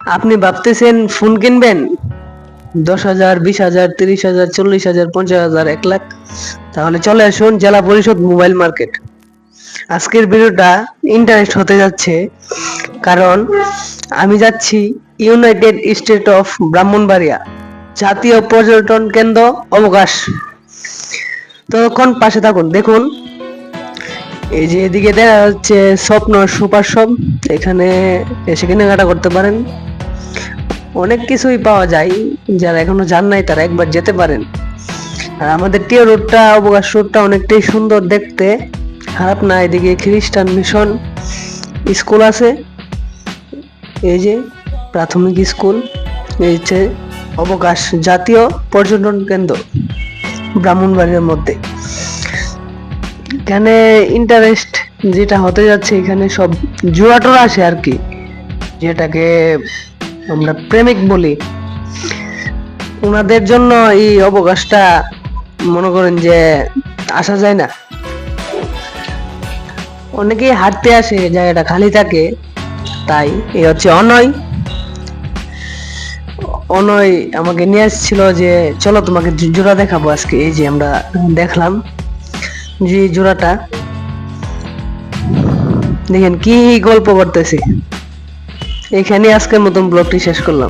আপনি ভাবতেছেন ফোন কিনবেন? দশ হাজার, বিশ হাজার, তিরিশ হাজার, চল্লিশ হাজার, পঞ্চাশ হাজার, এক লাখ। তাহলে চলে আসুন জেলা পরিষদ মোবাইল মার্কেট। আজকের ভিডিওটা ইন্টারেস্ট হতে যাচ্ছে, কারণ আমি যাচ্ছি ইউনাইটেড স্টেট অফ ব্রাহ্মণবাড়িয়া জাতীয় পর্যটন কেন্দ্র অবকাশ। ততক্ষণ পাশে থাকুন, দেখুন। এই যে এদিকে দেখা যাচ্ছে স্বপ্ন সুপার শপ এখানে এসে কেনাকাটা করতে পারেন। অনেক কিছুই পাওয়া যায়, যারা এখনও যান নাই তারা একবার যেতে পারেন। আর আমাদের টিও রোডটা, অবকাশ রোডটা অনেকটাই সুন্দর দেখতে। খারাপ না, এদিকে খ্রিস্টান মিশন স্কুল আছে। এই যে প্রাথমিক স্কুল, এই হচ্ছে অবকাশ জাতীয় পর্যটন কেন্দ্র ব্রাহ্মণবাড়ির মধ্যে। এখানে ইন্টারেস্ট যেটা হতে যাচ্ছে, এখানে সব জুয়াটোর আসে আর কি, যেটাকে আমরা প্রেমিক বলি। ওনাদের জন্য এই অবকাশটা মনে করেন যে আসা যায় না। অনেকেই হাঁটতে আসে, জায়গাটা খালি থাকে, তাই এই হচ্ছে অনয়। অনয় আমাকে নিয়ে আসছিল যে, চলো তোমাকে জোড়া দেখাবো আজকে। এই যে আমরা দেখলাম যে জোড়াটা। দেখেন কি গল্প করতেছি। এখানে আজকের মতন ব্লগটি শেষ করলাম।